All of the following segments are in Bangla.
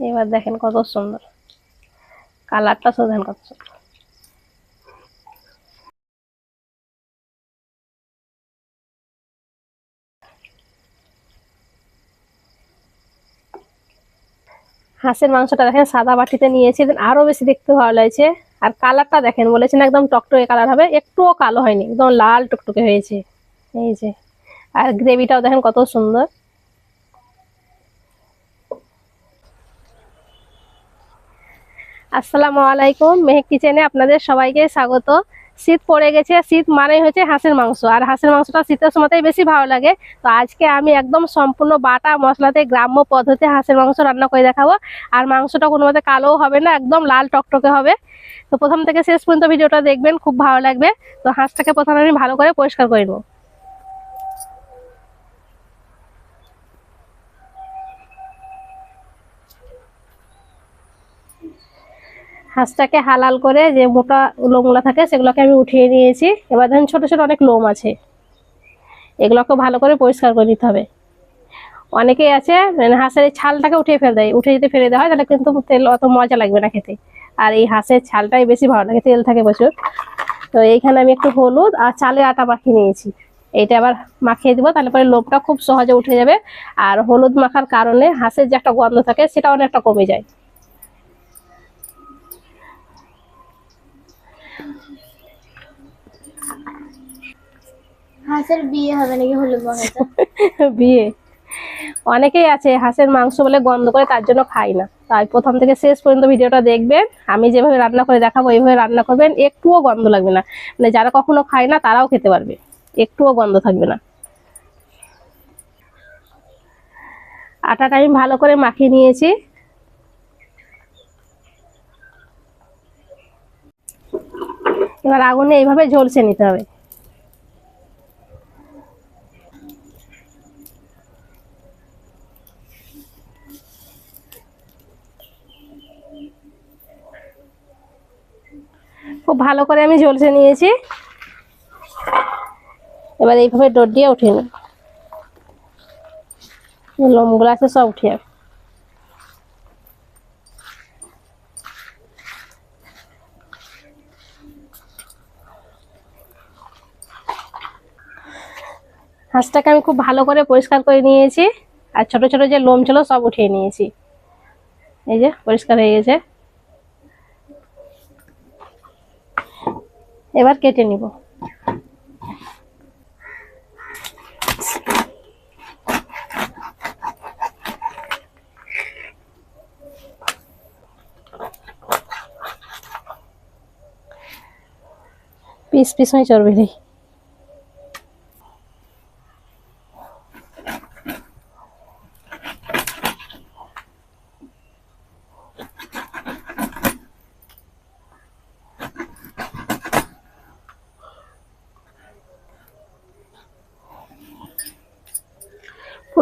এবার দেখেন কত সুন্দর। কালারটা শুধু কত সুন্দর। হাঁসের মাংসটা দেখেন সাদা বাটিতে নিয়েছি আরও বেশি দেখতে ভালো লাগছে। আর কালারটা দেখেন, বলেছেন একদম টকটকে কালার হবে, একটুও কালো হয়নি, একদম লাল টকটকে হয়েছে। এই যে, আর গ্রেভিটাও দেখেন কত সুন্দর। আসসালামু আলাইকুম। মেহেক কিচেনে আপনাদের সবাইকে স্বাগত। শীত পড়ে গেছে। শীত মানেই হচ্ছে হাঁসের মাংস। আর হাঁসের মাংসটা শীতের সময়তেই বেশি ভালো লাগে। তো আজকে আমি একদম সম্পূর্ণ বাটা মশলাতে গ্রাম্য পদ্ধতিতে হাঁসের মাংস রান্না করে দেখাবো। আর মাংসটা কোনো মতে কালোও হবে না, একদম লাল টকটকে হবে। তো প্রথম থেকে শেষ পর্যন্ত ভিডিওটা দেখবেন, খুব ভালো লাগবে। তো হাঁসটাকে প্রথমে আমি ভালো করে পরিষ্কার করে নেব। হাঁসটাকে হালাল করে যে মোটা লোমগুলো থাকে সেগুলোকে আমি উঠিয়ে নিয়েছি। এবার ধরুন ছোটো ছোটো অনেক লোম আছে। এগুলোকে ভালো করে পরিষ্কার করে নিতে হবে। অনেকেই আছে মানে হাঁসের ছালটাকে উঠিয়ে ফেলে দেয়। উঠে যদি ফেলে দেওয়া হয়, তাহলে কিন্তু তেল অত মজা লাগবে না খেতে। আর এই হাঁসের ছালটাই বেশি ভালো লাগে, তেল থাকে প্রচুর। তো এইখানে আমি একটু হলুদ আর চালের আটা মাখিয়ে নিয়েছি। এইটা আবার মাখিয়ে দিব, তাহলে পরে লোমটা খুব সহজে উঠে যাবে। আর হলুদ মাখার কারণে হাঁসের যে একটা গন্ধ থাকে, সেটা অনেকটা কমে যায়। হাঁসের বিয়ে হবে নাকি হলুদ বিয়ে। অনেকেই আছে হাঁসের মাংস বলে গন্ধ করে তার জন্য খাই না। তাই প্রথম থেকে শেষ পর্যন্ত ভিডিওটা দেখবেন। আমি যেভাবে রান্না করে দেখাবো, এইভাবে রান্না করবেন, একটুও গন্ধ লাগবে না। মানে যারা কখনো খায় না, তারাও খেতে পারবে। একটুও গন্ধ থাকবে না। আটাটা আমি ভালো করে মাখিয়ে নিয়েছি। এবার আগুনে এইভাবে ঝলসে নিতে হবে। খুব ভালো করে আমি ঝলসে নিয়েছি। এবার এইভাবে ডোর দিয়ে উঠিয়ে নেব। লোমগুলো আছে, সব উঠিয়ে। হাঁসটাকে আমি খুব ভালো করে পরিষ্কার করে নিয়েছি। আর ছোট ছোট যে লোম ছিল, সব উঠিয়ে নিয়েছি। এই যে, পরিষ্কার হয়ে গেছে। এবার কেটে নিব। পিস পিস হয়ে চর্বি নেই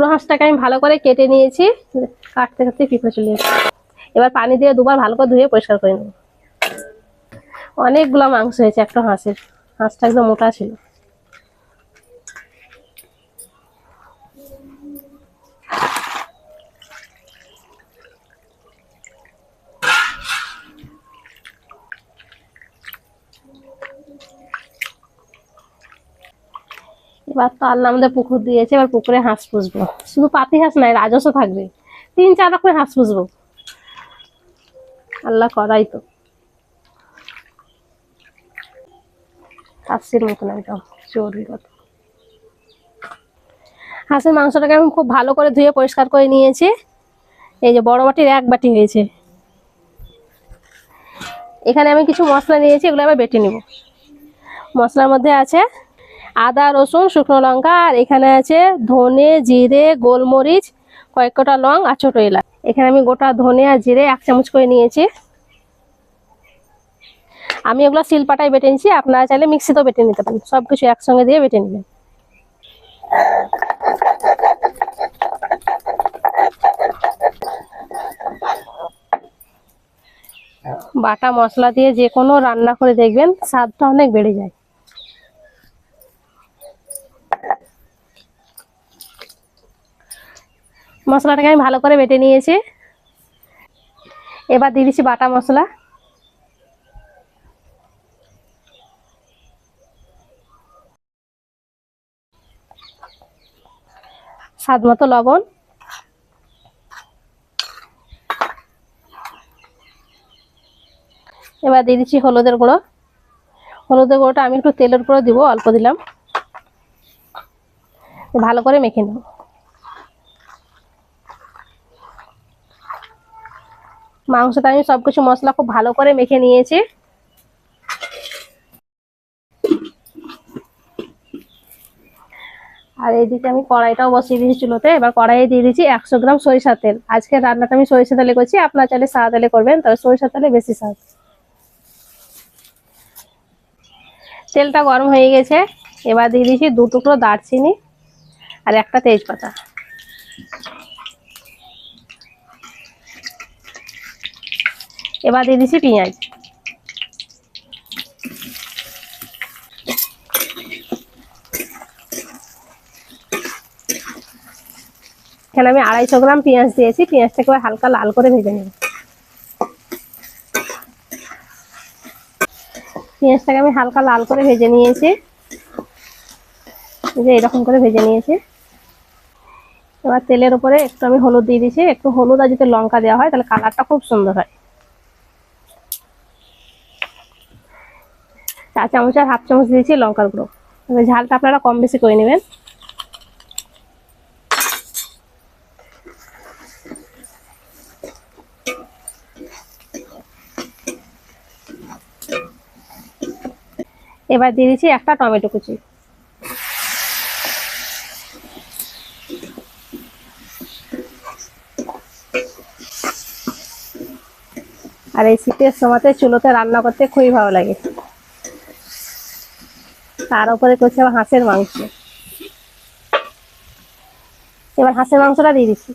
পুরো হাঁসটাকে আমি ভালো করে কেটে নিয়েছি, কাটতে কাটতে পিঁপড়ে চলে এসেছি। এবার পানি দিয়ে দুবার ভালো করে ধুয়ে পরিষ্কার করে নেব। অনেকগুলো মাংস হয়েছে একটা হাঁসের। হাঁসটা একদম মোটা ছিল। এবার তো আল্লাহ আমাদের পুকুর দিয়েছে, এবার পুকুরে হাঁস পুষবো। শুধু পাতি হাঁস নাই রাজস্ব থাকবে। তিন চার রকমের হাঁস পুষবো। আল্লাহ করাই তো। হাঁসের মতন একদম, চর্বি কত হাঁসের মাংসটাকে আমি খুব ভালো করে ধুয়ে পরিষ্কার করে নিয়েছি। এই যে বড় বাটির এক বাটি হয়েছে। এখানে আমি কিছু মশলা নিয়েছি, এগুলো আবার বেটে নিব। মশলার মধ্যে আছে আদা, রসুন, শুকনো লঙ্কা, আর এখানে আছে ধনে, জিরে, গোলমরিচ, কয়েক কটা লং আর ছোটো এলাচ। এখানে আমি গোটা ধনে আর জিরে এক চামচ করে নিয়েছি। আমি ওগুলো শিলপাটায় বেটে নিচ্ছি আপনারা চাইলে মিক্সিতেও বেটে নিতে পারেন। সব কিছু একসঙ্গে দিয়ে বেটে নেবেন। বাটা মশলা দিয়ে যে কোনো রান্না করে দেখবেন, স্বাদটা অনেক বেড়ে যায়। মশলাটাকে আমি ভালো করে বেটে নিয়েছি। এবার দিয়ে দিচ্ছি বাটা মশলা। স্বাদ মতো লবণ। এবার দিয়ে দিচ্ছি হলুদের গুঁড়ো। হলুদের গুঁড়োটা আমি একটু তেলের উপরে দিব, অল্প দিলাম। ভালো করে মেখে নেব। মাংসটা আমি সবকিছু মশলা খুব ভালো করে মেখে নিয়েছি। আর এইদিকে আমি কড়াইটাও বসিয়ে দিয়েছি চুলোতে। এবার কড়াইয়ে দিয়ে দিচ্ছি একশো গ্রাম সরিষার তেল। আজকে রান্নাটা আমি সরিষা তেলে করছি, আপনার চাইলে সাদা তেলে করবেন, তবে সরিষার তেলে বেশি স্বাদ। তেলটা গরম হয়ে গেছে। এবার দিয়ে দিয়েছি দু টুকরো দারচিনি আর একটা তেজপাতা। এবার দিয়ে দিচ্ছি পেঁয়াজ। এখানে আমি আড়াইশো গ্রাম পেঁয়াজ দিয়েছি, পেঁয়াজটাকে হালকা লাল করে ভেজে নেব। পেঁয়াজটাকে আমি হালকা লাল করে ভেজে নিয়েছি। যে এরকম করে ভেজে নিয়েছি। এবার তেলের উপরে একটু আমি হলুদ দিয়ে দিয়েছি। একটু হলুদ আর যদি লঙ্কা দেওয়া হয়, তাহলে কালারটা খুব সুন্দর হয়। চা চামচ আর হাফ চামচ দিয়েছি লঙ্কার গুঁড়ো। ঝালটা আপনারা কম বেশি করে নেবেন। এবার দিয়ে দিচ্ছি একটা টমেটো কুচি। আর এই শীতের সময়তে চুলোতে রান্না করতে খুবই ভালো লাগে। তার উপরে করছি আবার হাঁসের মাংস। এবার হাঁসের মাংসটা দিয়ে দিচ্ছি।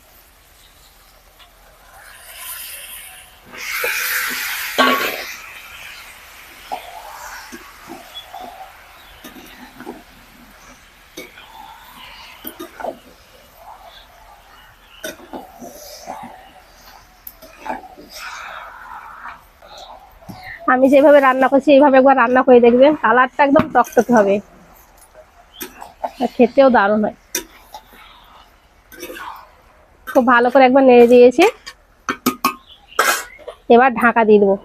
আমি যেভাবে রান্না করছি, এইভাবে একবার রান্না করে দেখবেন কালারটা একদম টকটকে হবে। খেতেও দারুণ হয়। খুব ভালো করে একবার নেড়ে দিয়েছি। এবার ঢাকা দিয়ে দেবো।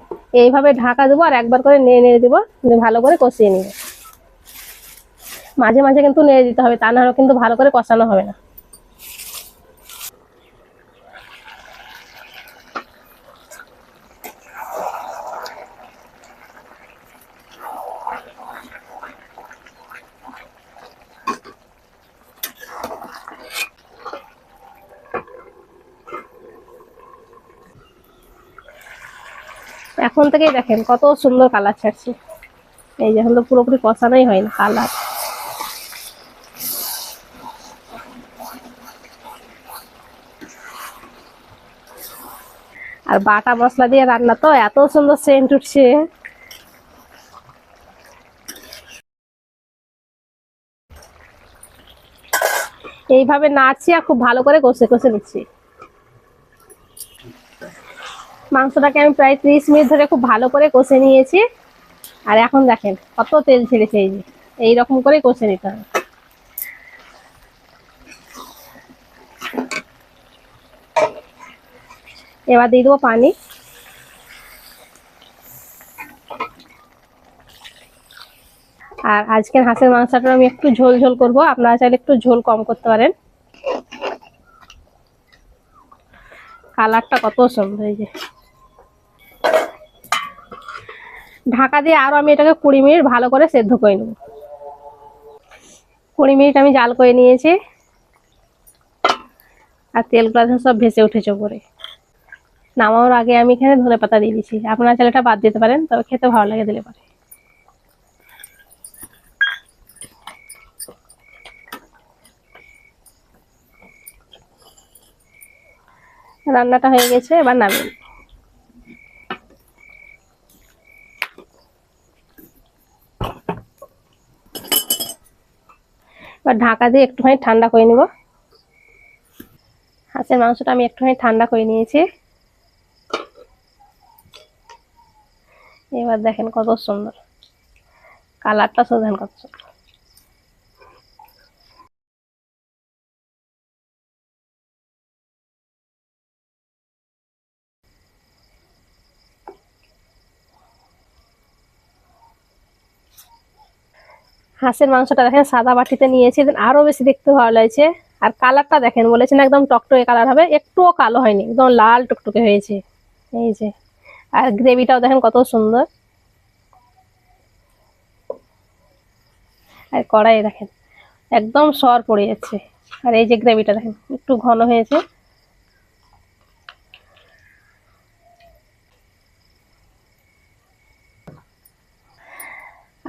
এইভাবে ঢাকা দেবো আর একবার করে নেড়ে নেড়ে দেবো। ভালো করে কষিয়ে নেব। মাঝে মাঝে কিন্তু নেড়ে দিতে হবে, তা না হলে কিন্তু ভালো করে কষানো হবে না। এখন থেকেই দেখেন কত সুন্দর কালার ছাড়ছে। এই যে এখন তো পুরোপুরি কষানোই হয় না কালার আর বাটা মশলা দিয়ে রান্না তো এত সুন্দর সেন্ট উঠছে। এইভাবে নাড়ছি আর খুব ভালো করে কষে কষে নিচ্ছি। মাংসটাকে আমি প্রায় ত্রিশ মিনিট ধরে খুব ভালো করে কষে নিয়েছি। আর এখন দেখেন, কত তেল ছেড়েছে এই যে। এইরকম করে কষে নিতে হবে। এবার দিয়ে দেবো পানি। আর আজকের হাঁসের মাংসটা আমি একটু ঝোল ঝোল করব। আপনারা চাইলে একটু ঝোল কম করতে পারেন। কালারটা কত সুন্দর এই যে। ঢাকা দিয়ে আরও আমি এটাকে কুড়ি মিনিট ভালো করে সেদ্ধ করে নেব। কুড়ি মিনিট আমি জাল করে নিয়েছি। আর তেলগুলো সব ভেসে উঠেছে উপরে। নামানোর আগে আমি এখানে ধনে পাতা দিয়ে দিচ্ছি আপনারা চাইলে এটা বাদ দিতে পারেন, তবে খেতে ভালো লাগে দিলে পারে। রান্নাটা হয়ে গেছে, এবার নামিয়ে এবার ঢাকা দিয়ে একটুখানি ঠান্ডা করে নেব। হাঁসের মাংসটা আমি একটুখানি ঠান্ডা করে নিয়েছি। এবার দেখেন কত সুন্দর। কালারটা শোধেন কত সুন্দর হাঁসের মাংসটা দেখেন সাদা বাটিতে নিয়েছি দেন আরও বেশি দেখতে ভালো লাগছে। আর কালারটা দেখেন, বলেছেন একদম টকটকে কালার হবে, একটুও কালো হয়নি, একদম লাল টকটকে হয়েছে। এই যে, আর গ্রেভিটাও দেখেন কত সুন্দর। আর কড়াই দেখেন, একদম সর পড়ে যাচ্ছে। আর এই যে গ্রেভিটা দেখেন, একটু ঘন হয়েছে।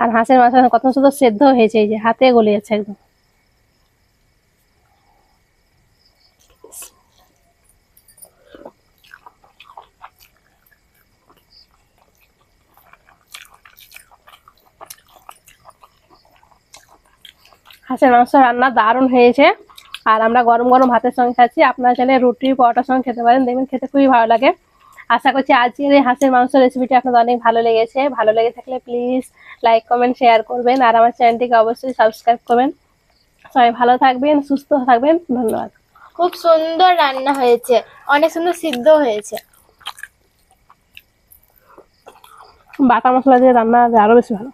আর হাঁসের মাংস কত সুন্দর সেদ্ধ হয়েছে, এই যে হাতে গলে যাচ্ছে একদম। হাঁসের মাংস রান্না দারুণ হয়েছে, আর আমরা গরম গরম ভাতের সঙ্গে খাচ্ছি। আপনারা চাইলে রুটি, পরোটার সঙ্গে খেতে পারেন, দেখবেন খেতে খুবই ভালো লাগে। আশা করছি আজকের এই হাঁসের মাংস রেসিপিটি আপনাদের অনেক ভালো লেগেছে। ভালো লেগে থাকলে প্লিজ লাইক কমেন্ট শেয়ার করবেন। আর আমার চ্যানেলটিকে অবশ্যই সাবস্ক্রাইব করবেন। সবাই ভালো থাকবেন সুস্থ থাকবেন। ধন্যবাদ। খুব সুন্দর রান্না হয়েছে। অনেক সুন্দর সিদ্ধ হয়েছে। বাটা মশলা দিয়ে রান্না আরও বেশি ভালো।